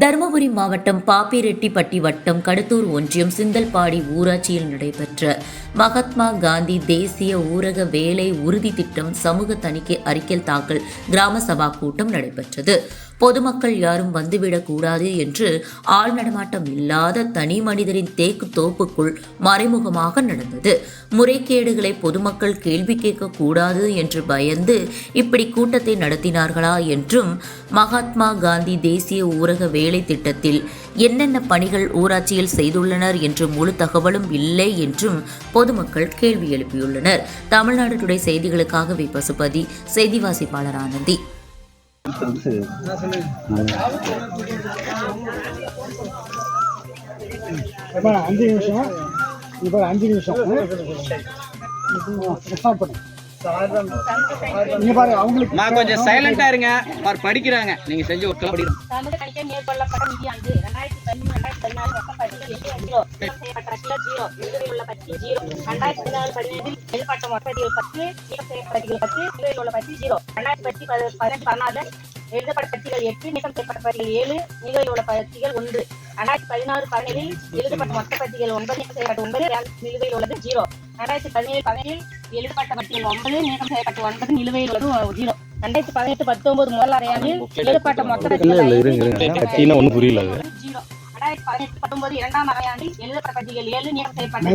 தருமபுரி மாவட்டம் பாப்பிரெட்டிப்பட்டி வட்டம் கடத்தூர் ஒன்றியம் சிந்தல்பாடி ஊராட்சியில் நடைபெற்ற மகாத்மா காந்தி தேசிய ஊரக வேலை உறுதி திட்டம் சமூக தணிக்கை அறிக்கை தாக்கல் கிராம சபா கூட்டம் நடைபெற்றது. பொதுமக்கள் யாரும் வந்துவிடக்கூடாது என்று ஆள் நடமாட்டம் இல்லாத தனி மனிதரின் தேக்கு தோப்புக்குள் மறைமுகமாக நடந்தது. முறைகேடுகளை பொதுமக்கள் கேள்வி கேட்கக்கூடாது என்று பயந்து இப்படி கூட்டத்தை நடத்தினார்களா என்றும் மகாத்மா காந்தி தேசிய ஊரக வேலை திட்டத்தில் என்னென்ன பணிகள் ஊராட்சியில் செய்துள்ளனர் என்று முழு தகவலும் இல்லை என்றும் பொதுமக்கள் கேள்வி எழுப்பியுள்ளனர். தமிழ்நாடு டுடே செய்திகளுக்காக வி பசுபதி செய்தி வாசிப்பாளர் ஆனந்தி. அஞ்சு நிமிஷம்? இப்போ அஞ்சு நிமிஷம். பண்ணு கொஞ்சம் சைலண்டா இருங்க. அவர் படிக்கிறாங்க. நீங்க செஞ்ச பதினெட்டு பதினாலு எழுதப்பட்ட பத்திகள் எட்டு நீக்கம் செய்யப்பட்ட பத்திகள் ஏழு உள்ள பத்திகள் ஒன்று. ரெண்டாயிரத்தி பதினாறு பதினேழில் எழுதப்பட்ட மொத்த பத்திகள் ஒன்பது நீக்கம் செய்யப்பட்ட ஒன்பது நிலுவையில் உள்ளது ஜீரோ. ரெண்டாயிரத்தி பதினேழு பதினேழில் எழுதப்பட்ட பத்திகள் ஒன்பது நீக்கம் செய்யப்பட்ட ஒன்பது நிலுவையில் உள்ளது ஜீரோ. ரெண்டாயிரத்தி பதினெட்டு பத்தொன்பது முதல் அரையாண்டில் எழுதப்பட்ட மொத்த பத்திகள் ஒன்றும் புரியல அது. ஜீரோ. ரெண்டாயிரத்தி பதினெட்டு பத்தொன்பது இரண்டாம் அரையாண்டில் எழுதப்பட்ட பத்திகள் ஏழு நீக்கம் செய்யப்பட்ட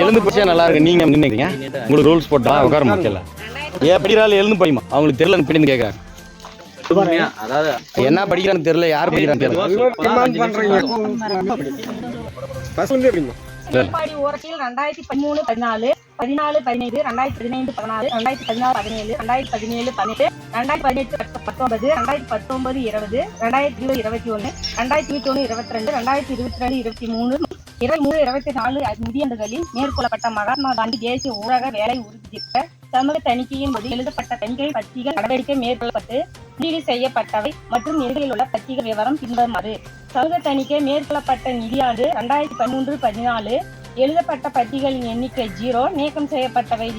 எழுந்து படிச்சா நல்லா இருக்கு நீங்க நின்னுக்கீங்க உங்களுக்கு ரூல்ஸ் போட்டா உட்கார முடியல ஏன் படிக்கிறாள் எழுந்து படிமா? அவங்களுக்கு தெரியல பிடிந்து கேட்கறாங்க. என்ன படிக்கிறான்னு தெரியல யார் படிக்கிறான்னு தெரியல. ஓரத்தில் ரெண்டாயிரத்தி பதிமூணு பதினாலு பதினாலு பதினைந்து ரெண்டாயிரத்தி பதினைந்து பதினாறு ரெண்டாயிரத்தி பதினாறு பதினேழு ரெண்டாயிரத்தி பதினேழு பதினெட்டு ரெண்டாயிரத்தி பதினெட்டு பத்து- பத்தொன்பது ரெண்டாயிரத்தி பத்தொன்பது இருபது ரெண்டாயிரத்தி இருபது இருபத்தி ஒன்று ரெண்டாயிரத்தி இருபத்தி ஒன்று இருபத்தி ரெண்டு ரெண்டாயிரத்தி இருபத்தி ரெண்டு இருபத்தி மூணு இருபத்தி மூணு இருபத்தி நாலு நிதியாண்டுகளில் மேற்கொள்ளப்பட்ட மகாத்மா காந்தி தேசிய ஊரக வேலை உறுதி திட்ட சமூக தணிக்கையின் போது எழுதப்பட்ட தணிக்கை பத்திகள் நடவடிக்கை மேற்கொள்ளப்பட்டு முடிவு செய்யப்பட்டவை மற்றும் நிலுவையில் உள்ள பத்திகள் விவரம் பின்வருமாறு சமூக தணிக்கை மேற்கொள்ளப்பட்ட நிதியாண்டு ரெண்டாயிரத்தி பதிமூன்று பதினாலு. எழுதப்பட்ட பத்திகளின் எண்ணிக்கை ஜீரோ நீக்கம் செய்யப்பட்டவை